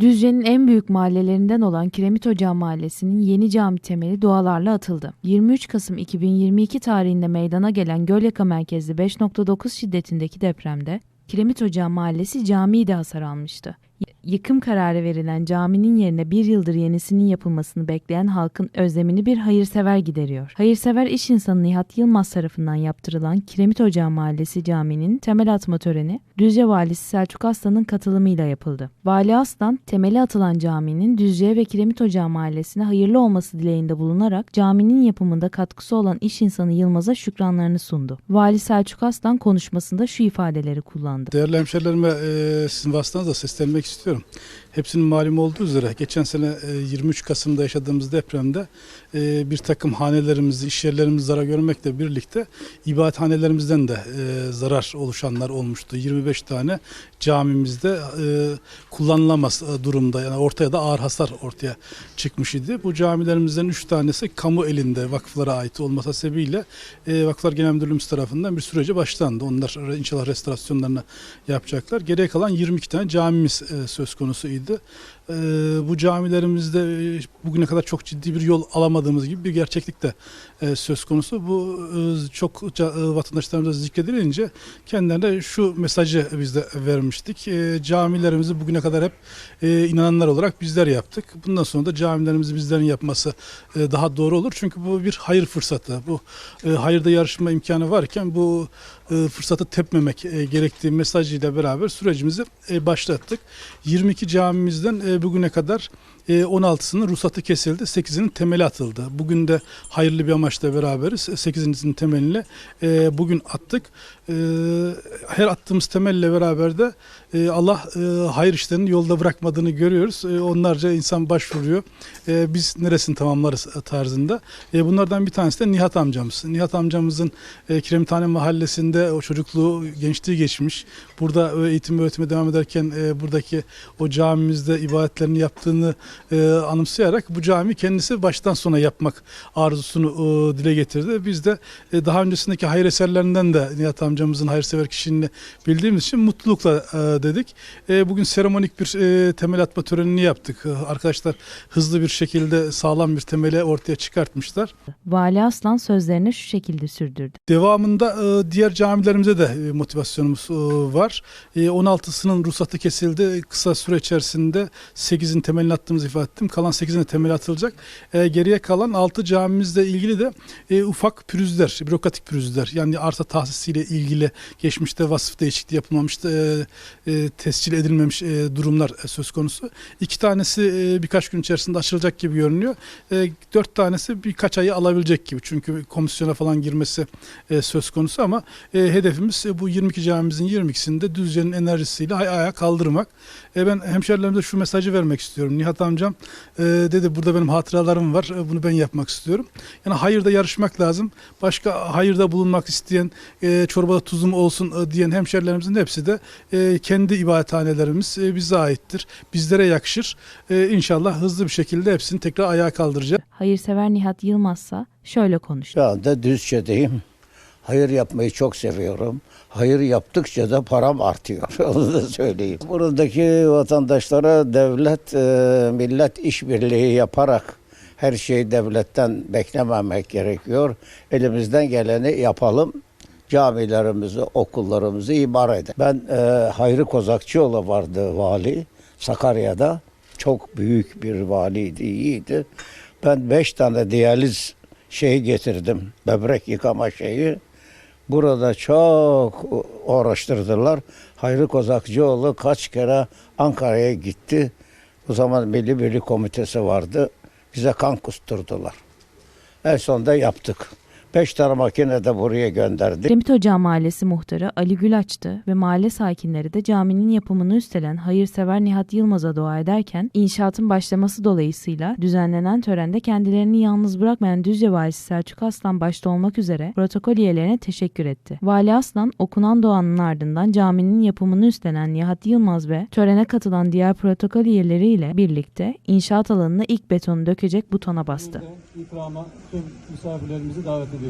Düzce'nin en büyük mahallelerinden olan Kiremit Ocağı Mahallesi'nin yeni cami temeli dualarla atıldı. 23 Kasım 2022 tarihinde meydana gelen Gölyaka merkezli 5.9 şiddetindeki depremde Kiremit Ocağı Mahallesi camii de hasar almıştı. Yıkım kararı verilen caminin yerine bir yıldır yenisinin yapılmasını bekleyen halkın özlemini bir hayırsever gideriyor. Hayırsever iş insanı Nihat Yılmaz tarafından yaptırılan Kiremit Ocağı Mahallesi Camii'nin temel atma töreni Düzce Valisi Selçuk Aslan'ın katılımıyla yapıldı. Vali Aslan, temeli atılan caminin Düzce ve Kiremit Ocağı Mahallesi'ne hayırlı olması dileğinde bulunarak caminin yapımında katkısı olan iş insanı Yılmaz'a şükranlarını sundu. Vali Selçuk Aslan konuşmasında şu ifadeleri kullandı. Değerli hemşerilerime e, sizin vasıtanızla seslenmek istiyorum. Hepsinin malum olduğu üzere geçen sene e, 23 Kasım'da yaşadığımız depremde e, bir takım hanelerimiz, iş yerlerimiz zarar görmekle birlikte ibadethanelerimizden de e, zarar oluşanlar olmuştu. 25 tane camimizde e, kullanılamaz e, durumda yani ortaya da ağır hasar ortaya çıkmış idi. Bu camilerimizden 3 tanesi kamu elinde vakıflara ait olması sebebiyle e, Vakıflar Genel Müdürlüğümüz tarafından bir sürece başlandı. Onlar inşallah restorasyonlarını yapacaklar. Geriye kalan 22 tane camimiz söz konusuydu. E, bu camilerimizde bugüne kadar çok ciddi bir yol alamadığımız gibi bir gerçeklik de e, söz konusu. Bu e, çokça e, vatandaşlarımıza zikredilince kendilerine şu mesajı biz de vermiştik. E, camilerimizi bugüne kadar hep e, inananlar olarak bizler yaptık. Bundan sonra da camilerimizi bizlerin yapması e, daha doğru olur. Çünkü bu bir hayır fırsatı. Bu e, hayırda yarışma imkanı varken bu e, fırsatı tepmemek e, gerektiği mesajıyla beraber sürecimizi e, başlattık. 22 camimizden e, bugüne kadar 16'sının ruhsatı kesildi, 8'inin temeli atıldı. Bugün de hayırlı bir amaçla beraberiz. 8'imizin temelini e, bugün attık. E, her attığımız temelle beraber de e, Allah e, hayır işlerini yolda bırakmadığını görüyoruz. Onlarca insan başvuruyor. Biz neresini tamamlarız tarzında. Bunlardan bir tanesi de Nihat amcamız. Nihat amcamızın Kiremithane Mahallesi'nde o çocukluğu, gençliği geçmiş. Burada eğitim ve öğretime devam ederken buradaki o camimizde ibadetlerini yaptığını anımsayarak bu cami kendisi baştan sona yapmak arzusunu dile getirdi. Biz de daha öncesindeki hayır eserlerinden de Nihat amcamızın hayırsever kişiliğini bildiğimiz için mutlulukla e, dedik. E, bugün seremonik bir e, temel atma törenini yaptık. E, arkadaşlar hızlı bir şekilde sağlam bir temeli ortaya çıkartmışlar. Vali Aslan sözlerini şu şekilde sürdürdü. Devamında e, diğer camilerimize de e, motivasyonumuz e, var. E, 16'sının ruhsatı kesildi. Kısa süre içerisinde 8'in temelini attığımızı ifade ettim. Kalan 8'in de temeli atılacak. E, Geriye kalan 6 camimizle ilgili de e, ufak pürüzler, bürokratik pürüzler. Yani arsa tahsisiyle ilgili geçmişte vasıf değişikliği yapılmamıştı. E, e, tescil edilmemiş e, durumlar e, söz konusu. İki tanesi e, birkaç gün içerisinde açılacak gibi görünüyor. E, dört tanesi birkaç ayı alabilecek gibi. Çünkü komisyona falan girmesi e, söz konusu ama e, hedefimiz e, bu 22 camimizin 22'sini de Düzce'nin enerjisiyle ay- ayağa kaldırmak. E, ben hemşerilerimize şu mesajı vermek istiyorum. Nihat amcam e, dedi burada benim hatıralarım var. E, bunu ben yapmak istiyorum. Yani hayırda yarışmak lazım. Başka hayırda bulunmak isteyen, e, çorbada tuzum olsun e, diyen hemşerilerimizin hepsi de e, kendi ibadethanelerimiz e, bize aittir. Bizlere yakışır. E, inşallah hızlı bir şekilde hepsini tekrar ayağa kaldıracağız. Hayırsever Nihat Yılmazsa şöyle konuştu. Şu anda Düzce'deyim. Hayır yapmayı çok seviyorum. Hayır yaptıkça da param artıyor. Onu da söyleyeyim. Buradaki vatandaşlara devlet, millet işbirliği yaparak her şeyi devletten beklememek gerekiyor. Elimizden geleni yapalım. Camilerimizi, okullarımızı imar edelim. Ben e, Hayri Kozakçıoğlu vardı vali Sakarya'da. Çok büyük bir valiydi, iyiydi. Ben beş tane diyaliz şeyi getirdim. Böbrek yıkama şeyi. Burada çok uğraştırdılar. Hayri Kozakçıoğlu kaç kere Ankara'ya gitti. O zaman Milli Birlik Komitesi vardı. Bize kan kusturdular. En sonunda yaptık. Beş tane makine de buraya gönderdik. Kiremit Ocağı Mahallesi muhtarı Ali Gülaç'tı ve mahalle sakinleri de caminin yapımını üstlenen hayırsever Nihat Yılmaz'a dua ederken inşaatın başlaması dolayısıyla düzenlenen törende kendilerini yalnız bırakmayan Düzce Valisi Selçuk Aslan başta olmak üzere protokol üyelerine teşekkür etti. Vali Aslan okunan duanın ardından caminin yapımını üstlenen Nihat Yılmaz ve törene katılan diğer protokol üyeleriyle birlikte inşaat alanına ilk betonu dökecek butona bastı. İkrama tüm misafirlerimizi davet ediyoruz.